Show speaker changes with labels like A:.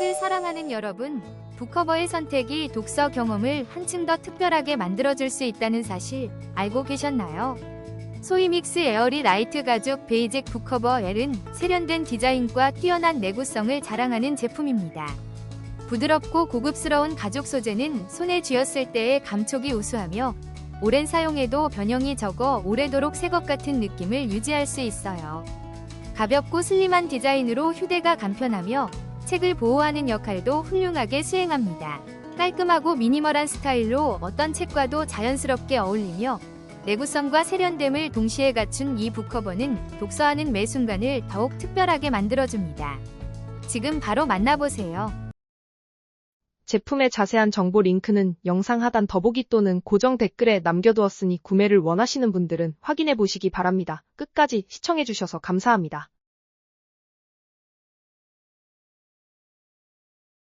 A: 책을 사랑하는 여러분, 북커버의 선택이 독서 경험을 한층 더 특별하게 만들어줄 수 있다는 사실 알고 계셨나요? 소이믹스 에어리 라이트 가죽 베이직 북커버 L은 세련된 디자인과 뛰어난 내구성을 자랑하는 제품입니다. 부드럽고 고급스러운 가죽 소재는 손에 쥐었을 때의 감촉이 우수하며 오랜 사용에도 변형이 적어 오래도록 새 것 같은 느낌을 유지할 수 있어요. 가볍고 슬림한 디자인으로 휴대가 간편하며 책을 보호하는 역할도 훌륭하게 수행합니다. 깔끔하고 미니멀한 스타일로 어떤 책과도 자연스럽게 어울리며 내구성과 세련됨을 동시에 갖춘 이 북커버는 독서하는 매 순간을 더욱 특별하게 만들어줍니다. 지금 바로 만나보세요.
B: 제품의 자세한 정보 링크는 영상 하단 더보기 또는 고정 댓글에 남겨두었으니 구매를 원하시는 분들은 확인해 보시기 바랍니다. 끝까지 시청해주셔서 감사합니다.